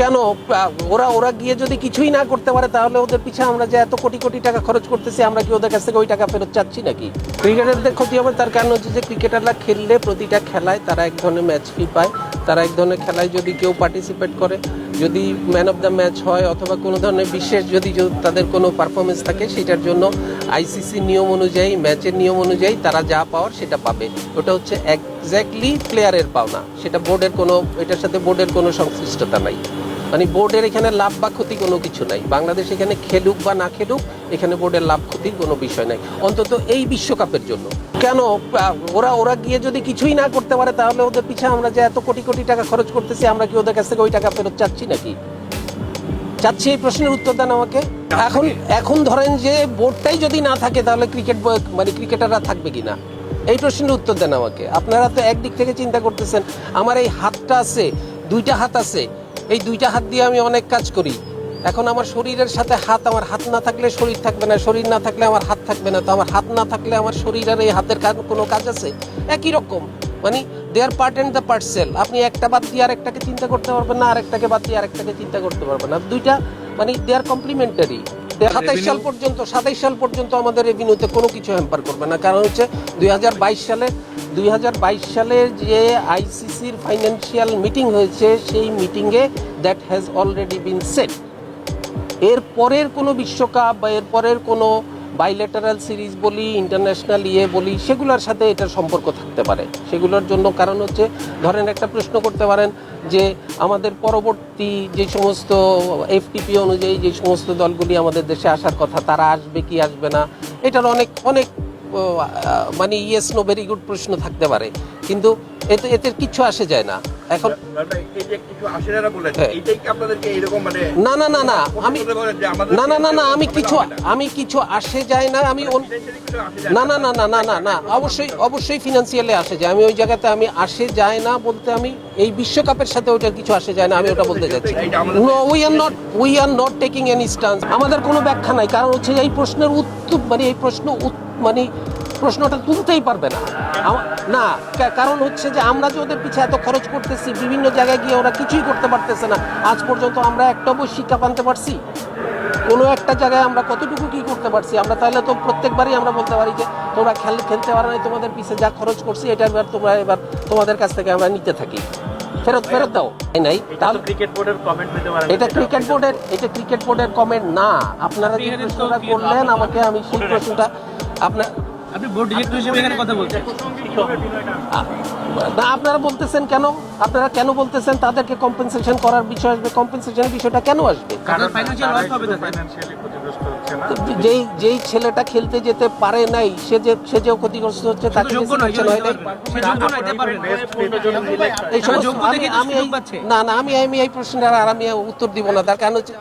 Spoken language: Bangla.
কেন? ওরা ওরা গিয়ে যদি কিছুই না করতে পারে, তাহলে ওদের পিছে আমরা যে এত কোটি কোটি টাকা খরচ করতেছি, আমরা কি ওদের কাছ থেকে ওই টাকা ফেরত চাচ্ছি নাকি? ক্রিকেটারদের ক্ষতি হবে, তার কারণ হচ্ছে যে ক্রিকেটাররা খেললে প্রতিটা খেলায় তারা এক ধরনের ম্যাচ ফি পায়। তারা এক ধরনের খেলায় যদি কেউ পার্টিসিপেট করে, যদি ম্যান অফ দ্য ম্যাচ হয়, অথবা কোনো ধরনের বিশেষ যদি তাদের কোনো পারফরমেন্স থাকে, সেটার জন্য আইসিসি নিয়ম অনুযায়ী ম্যাচের নিয়ম অনুযায়ী তারা যা পাওয়ার সেটা পাবে। ওটা হচ্ছে এক্স্যাক্টলি প্লেয়ারের পাওনা। সেটা বোর্ডের কোনো, এটার সাথে বোর্ডের কোনো সংশ্লিষ্টতা নাই। মানে বোর্ডের এখানে লাভ বা ক্ষতি কোনো কিছু নাই। বাংলাদেশ এখানে খেলুক বা না খেলুক, এখানে বোর্ডের লাভ ক্ষতির কোনো বিষয় নাই। অন্তত এই বিশ্বকাপের জন্য। কেন? ওরা ওরা গিয়ে যদি কিছুই না করতে পারে, তাহলে ওদের পিছে আমরা যে এত কোটি কোটি টাকা খরচ করতেছি, আমরা কি ওদের কাছ থেকে ওই টাকা ফেরত চাচ্ছি নাকি? চাচ্ছি এই প্রশ্নের উত্তর দেন আমাকে। এখন এখন ধরেন যে বোর্ডটাই যদি না থাকে, তাহলে ক্রিকেট মানে ক্রিকেটাররা থাকবে কিনা? এই প্রশ্নের উত্তর দেন আমাকে। আপনারা তো একদিক থেকে চিন্তা করতেছেন, আমার এই হাতটা আছে, দুইটা হাত আছে এই দুইটা হাত দিয়ে আমি অনেক কাজ করি। এখন আমার শরীরের সাথে হাত, আমার হাত না থাকলে শরীর থাকবে না, শরীর না থাকলে আমার হাত থাকবে না। তো আমার হাত না থাকলে আমার শরীর আর এই হাতের কোনো কাজ আছে? একই রকম। মানে they are part and the parcel আপনি একটা বাদ দিয়ে আরেকটাকে চিন্তা করতে পারবেন না, আরেকটাকে বাদ দিয়ে আরেকটাকে চিন্তা করতে পারবেন না। দুইটা মানে দে আর কমপ্লিমেন্টারি সাতাইশ সাল পর্যন্ত সাতাইশ সাল পর্যন্ত আমাদের রেভিনিউতে কোনো কিছু হ্যাম্পার করবে না। কারণ হচ্ছে দুই হাজার বাইশ সালে দুই সালের যে আইসিসির ফাইন্যান্সিয়াল মিটিং হয়েছে সেই মিটিংয়ে that has already been set এর পরের কোনো বিশ্বকাপ বা এর পরের কোনো বাইলেটারাল সিরিজ বলি ইন্টারন্যাশনাল ইয়ে বলি সেগুলোর সাথে এটার সম্পর্ক থাকতে পারে। সেগুলোর জন্য কারণ হচ্ছে ধরেন একটা প্রশ্ন করতে পারেন যে আমাদের পরবর্তী যে সমস্ত এফটিপি অনুযায়ী যে সমস্ত দলগুলি আমাদের দেশে আসার কথা, তারা আসবে কি আসবে না, এটার অনেক অনেক মানে ইয়েস নো ভেরি গুড প্রশ্ন থাকতে পারে। কিন্তু এতে এতে কিচ্ছু আসে যায় না এখন কিছু হ্যাঁ। মানে না না না না আমি না না না না আমি কিছু আমি কিছু আসে যায় না আমি কিছু না না না না না না না অবশ্যই অবশ্যই ফিনান্সিয়ালি আসে যায় আমি ওই জায়গাতে আমি আসে যায় না বলতে আমি এই বিশ্বকাপের সাথে ওইটার কিছু আসে যায় না আমি ওটা বলতে no we are not we are not taking any stance আমাদের কোনো ব্যাখ্যা নাই কারণ হচ্ছে এই প্রশ্নের উত্তর মানে এই প্রশ্ন মানে প্রশ্নটা তুলতেই পারবে না। না কারণ হচ্ছে যে আমরা যে ওদের পিছিয়ে এত খরচ করতেছি বিভিন্ন জায়গায় গিয়ে ওরা কিছুই করতে পারতেছে না। আজ পর্যন্ত আমরা একটা বই শিক্ষা পানতে পারছি। কোনো একটা জায়গায় আমরা কতটুকু কি করতে পারছি? আমরা তাহলে তো প্রত্যেকবারই আমরা বলতে পারি যে তোমরা খেল খেলতে পারো নাই তোমাদের পিছে যা খরচ করছি এটা এবার তোমরা এবার তোমাদের কাছ থেকে আমরা নিতে থাকি। ফেরত ফেরত দাও। এই নাই তাহলে ক্রিকেট বোর্ডের কমেন্ট হতে পারে এটা ক্রিকেট বোর্ডের এটা ক্রিকেট বোর্ডের কমেন্ট না। আপনারা যে প্রশ্নটা করলেন আমাকে আমি সেই প্রশ্নটা আপনার আপনি বোর্ড ডিরেক্টর হিসেবে এখানে কথা বলছেন। না আপনারা বলতেছেন কেন? আপনারা কেন বলতেছেন? তাদেরকে কম্পেনসেশন করার বিষয় আসবে কম্পেনসেশনের বিষয়টা কেন আসবে? যেই যেই ছেলেটা খেলতে যেতে পারে নাই সে যে সে যে ক্ষতিগ্রস্ত হচ্ছে তাকে যোগ্য নয় selection নাই। সে যোগ্য নয় হতে পারবে এই সমস্ত- যোগ্য আমি আমি সুযোগ এই- পাচ্ছে। না না আমি আমি এই প্রশ্নের আর আমি উত্তর দিব না। তার কারণ হচ্ছে